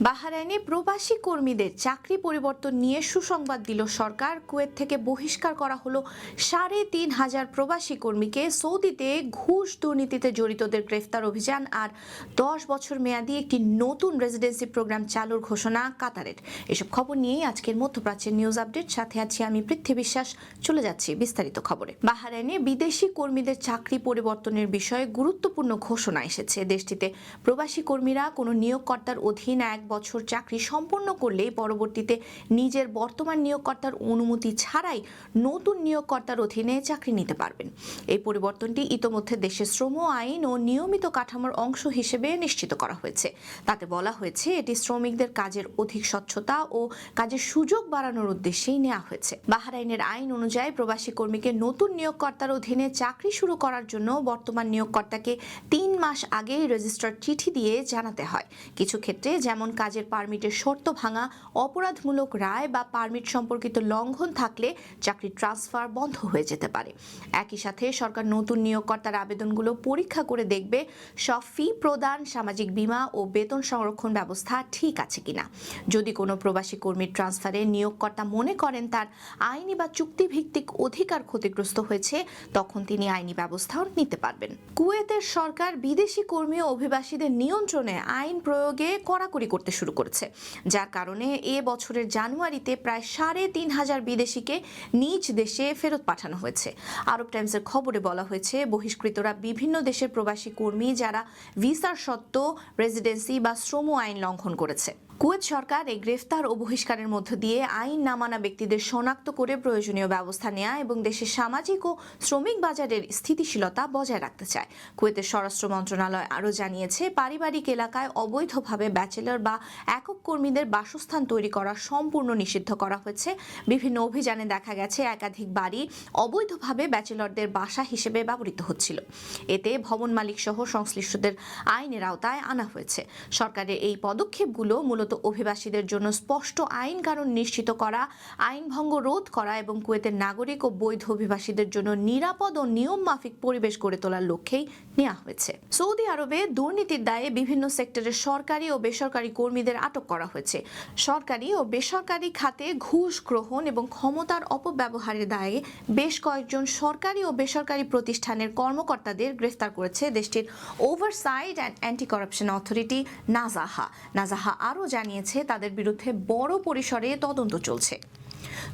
বাহারাইনে প্রবাসী কর্মীদের চাকরি পরিবর্তন নিয়ে সুসংবাদ দিল সরকার। কুয়েত থেকে বহিষ্কার করা হলো সাড়ে তিন হাজার প্রবাসী কর্মীকে। সৌদিতে ঘুষ দুর্নীতিতে জড়িতদের গ্রেফতার অভিযান আর দশ বছর মেয়াদী একটি নতুন রেজিডেন্সি প্রোগ্রাম চালুর ঘোষণা কাতারের। এসব খবর নিয়েই আজকের মধ্যপ্রাচ্যের নিউজ আপডেট সাথে আছি আমি পৃথ্বী বিশ্বাস। চলে যাচ্ছি বিস্তারিত খবরে। বাহারাইনে বিদেশি কর্মীদের চাকরি পরিবর্তনের বিষয়ে গুরুত্বপূর্ণ ঘোষণা এসেছে। দেশটিতে প্রবাসী কর্মীরা কোনো নিয়োগকর্তার অধীন এক বছর চাকরি সম্পন্ন করলেই পরবর্তীতে নিজের বর্তমান নিয়োগকর্তার অনুমতি ছাড়াই নতুন নিয়োগকর্তার অধীনে চাকরি নিতে পারবেন। এই পরিবর্তনটি ইতোমধ্যে দেশের শ্রম আইন ও নিয়মিত কাঠামোর অংশ হিসেবে নিশ্চিত করা হয়েছে। তাতে বলা হয়েছে, এটি শ্রমিকদের কাজের অধিক স্বচ্ছতা ও কাজের সুযোগ বাড়ানোর উদ্দেশ্যেই নেওয়া হয়েছে। বাহারাইনের আইন অনুযায়ী প্রবাসী কর্মীকে নতুন নিয়োগকর্তার অধীনে চাকরি শুরু করার জন্য বর্তমান নিয়োগকর্তাকে তিন মাস আগেই রেজিস্টার চিঠি দিয়ে জানাতে হয়। কিছু ক্ষেত্রে যেমন কাজের পারমিটের শর্ত ভাঙা, অপরাধমূলক রায় বা পারমিট সম্পর্কিত লঙ্ঘন থাকলে চাকরি ট্রান্সফার বন্ধ হয়ে যেতে পারে। একই সাথে সরকার নতুন নিয়োগকর্তার আবেদনগুলো পরীক্ষা করে দেখবে সব ফি প্রদান, সামাজিক বীমা ও বেতন সংরক্ষণ ব্যবস্থা ঠিক আছে কিনা। যদি কোনো প্রবাসী কর্মীর ট্রান্সফারে নিয়োগকর্তা মনে করেন তার আইনি বা চুক্তিভিত্তিক অধিকার ক্ষতিগ্রস্ত হয়েছে, তখন তিনি আইনি ব্যবস্থাও নিতে পারবেন। কুয়েতের সরকার বিদেশি কর্মী ও অভিবাসীদের নিয়ন্ত্রণে আইন প্রয়োগে কড়াকড়ি করতে শুরু করেছে। যার কারণে এ বছরের জানুয়ারিতে প্রায় সাড়ে তিন হাজার বিদেশিকে নিজ দেশে ফেরত পাঠানো হয়েছে। আরব টাইমসের খবরে বলা হয়েছে, বহিষ্কৃতরা বিভিন্ন দেশের প্রবাসী কর্মী যারা ভিসার সত্ত্বেও রেসিডেন্সি বা শ্রম আইন লঙ্ঘন করেছে। কুয়েত সরকার এই গ্রেফতার ও বহিষ্কারের মধ্য দিয়ে আইন না মানা ব্যক্তিদের শনাক্ত করে প্রয়োজনীয় ব্যবস্থা নেয়া এবং দেশের সামাজিক ও শ্রমিক বাজারের স্থিতিশীলতা বজায় রাখতে চায়। কুয়েতের স্বরাষ্ট্র মন্ত্রণালয় আরও জানিয়েছে, পারিবারিক এলাকায় অবৈধভাবে ব্যাচেলর বা একক কর্মীদের বাসস্থান তৈরি করা সম্পূর্ণ নিষিদ্ধ করা হয়েছে। বিভিন্ন অভিযানে দেখা গেছে, একাধিক বাড়ি অবৈধভাবে ব্যাচেলরদের বাসা হিসেবে ব্যবহৃত হচ্ছিল। এতে ভবন মালিক সহ সংশ্লিষ্টদের আইনের আওতায় আনা হয়েছে। সরকারের এই পদক্ষেপগুলো মূলত অভিবাসীদের জন্য স্পষ্ট আইন কারণ নিশ্চিত করা, আইন ভঙ্গ রোধ করা এবং কুয়েতের নাগরিক ও বৈধ অভিবাসীদের জন্য নিরাপদ ও নিয়ম মাফিক পরিবেশ গড়ে তোলার লক্ষ্যেই নেওয়া হয়েছে। সৌদি আরবে দুর্নীতির দায়ে বিভিন্ন সেক্টরের সরকারি ও বেসরকারি কর্মীদের আটক করা হয়েছে। সরকারি ও বেসরকারি খাতে ঘুষ গ্রহণ এবং ক্ষমতার অপব্যবহারের দায়ে বেশ কয়েকজন সরকারি ও বেসরকারি প্রতিষ্ঠানের কর্মকর্তাদের গ্রেফতার করেছে দেশটির oversight and anti corruption authority Nazaha. Nazaha আরও জানিয়েছে তাদের বিরুদ্ধে বড় পরিসরে তদন্ত চলছে।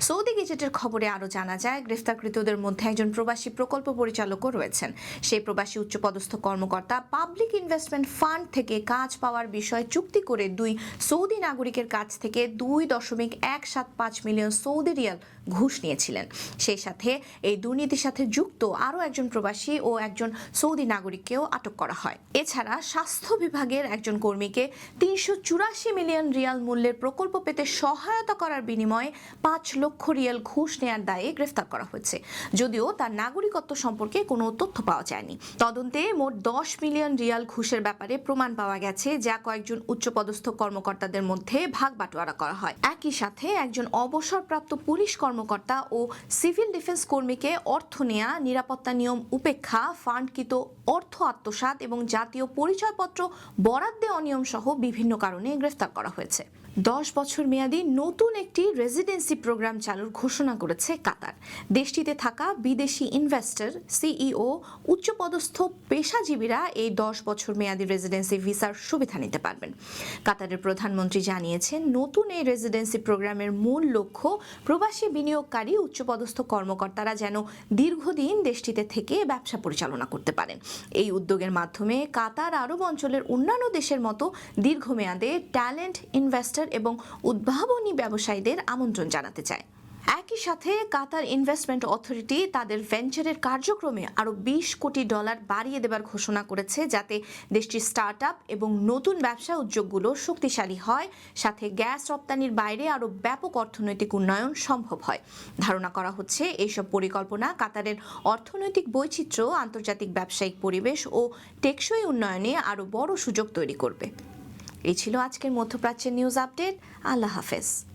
সৌদি গেজেটের খবরে আরও জানা যায়, গ্রেফতারকৃতদের মধ্যে একজন প্রবাসী প্রকল্প পরিচালকও রয়েছেন। সেই প্রবাসী উচ্চপদস্থ কর্মকর্তা পাবলিক ইনভেস্টমেন্ট ফান্ড থেকে কাজ পাওয়ার বিষয়ে চুক্তি করে দুই সৌদি নাগরিকের কাছ থেকে দুই দশমিক এক সাত পাঁচ মিলিয়ন সৌদি রিয়াল ঘুষ নিয়েছিলেন। সেই সাথে এই দুর্নীতির সাথে যুক্ত আরও একজন প্রবাসী ও একজন সৌদি নাগরিককেও আটক করা হয়। এছাড়া স্বাস্থ্য বিভাগের একজন কর্মীকে তিনশো চুরাশি মিলিয়ন রিয়াল মূল্যের প্রকল্প পেতে সহায়তা করার বিনিময়ে পাঁচ লক্ষ রিয়াল ঘুষ নেয়ার দায়ে গ্রেফতার করা হয়েছে। যদিও তার নাগরিকত্ব সম্পর্কে কোনো তথ্য পাওয়া যায়নি। তদন্তে মোট দশ মিলিয়ন রিয়াল ঘুষের ব্যাপারে প্রমাণ পাওয়া গেছে, যা কয়েকজন উচ্চপদস্থ কর্মকর্তাদের মধ্যে ভাগ বাটোয়ারা করা হয়। একই সাথে একজন অবসরপ্রাপ্ত পুলিশ কর্মকর্তা ও সিভিল ডিফেন্স কর্মীকে অর্থ নেয়া, নিরাপত্তা নিয়ম উপেক্ষা, ফান্ডকৃত অর্থ আত্মসাৎ এবং জাতীয় পরিচয়পত্র, বরাদ্দে অনিয়ম সহ বিভিন্ন কারণে গ্রেফতার করা হয়েছে। দশ বছর মেয়াদী নতুন একটি রেজিডেন্সি প্রোগ্রাম চালুর ঘোষণা করেছে কাতার। দেশটিতে থাকা বিদেশি ইনভেস্টর, সিইও, উচ্চপদস্থ পেশাজীবীরা এই দশ বছর মেয়াদী রেজিডেন্সি ভিসার সুবিধা নিতে পারবেন। কাতারের প্রধানমন্ত্রী জানিয়েছেন, নতুন এই রেজিডেন্সি প্রোগ্রামের মূল লক্ষ্য প্রবাসী বিনিয়োগকারী, উচ্চপদস্থ কর্মকর্তারা যেন দীর্ঘদিন দেশটিতে থেকে ব্যবসা পরিচালনা করতে পারেন। এই উদ্যোগের মাধ্যমে কাতার আরব অঞ্চলের অন্যান্য দেশের মতো দীর্ঘমেয়াদে ট্যালেন্ট ইনভেস্টর এবং উদ্ভাবনী ব্যবসায়ীদের আমন্ত্রণ জানাতে চায়। একই সাথে কাতার ইনভেস্টমেন্ট অথরিটি তাদের ভেঞ্চারের কার্যক্রমে আরও বিশ কোটি ডলার বাড়িয়ে দেবার ঘোষণা করেছে যাতে দেশটির স্টার্ট এবং নতুন ব্যবসা উদ্যোগগুলো শক্তিশালী হয়, সাথে গ্যাস রপ্তানির বাইরে আরও ব্যাপক অর্থনৈতিক উন্নয়ন সম্ভব হয়। ধারণা করা হচ্ছে এইসব পরিকল্পনা কাতারের অর্থনৈতিক বৈচিত্র্য, আন্তর্জাতিক ব্যবসায়িক পরিবেশ ও টেকসই উন্নয়নে আরও বড় সুযোগ তৈরি করবে। এই ছিল আজকের মধ্যপ্রাচ্যের নিউজ আপডেট। আল্লাহ হাফেজ।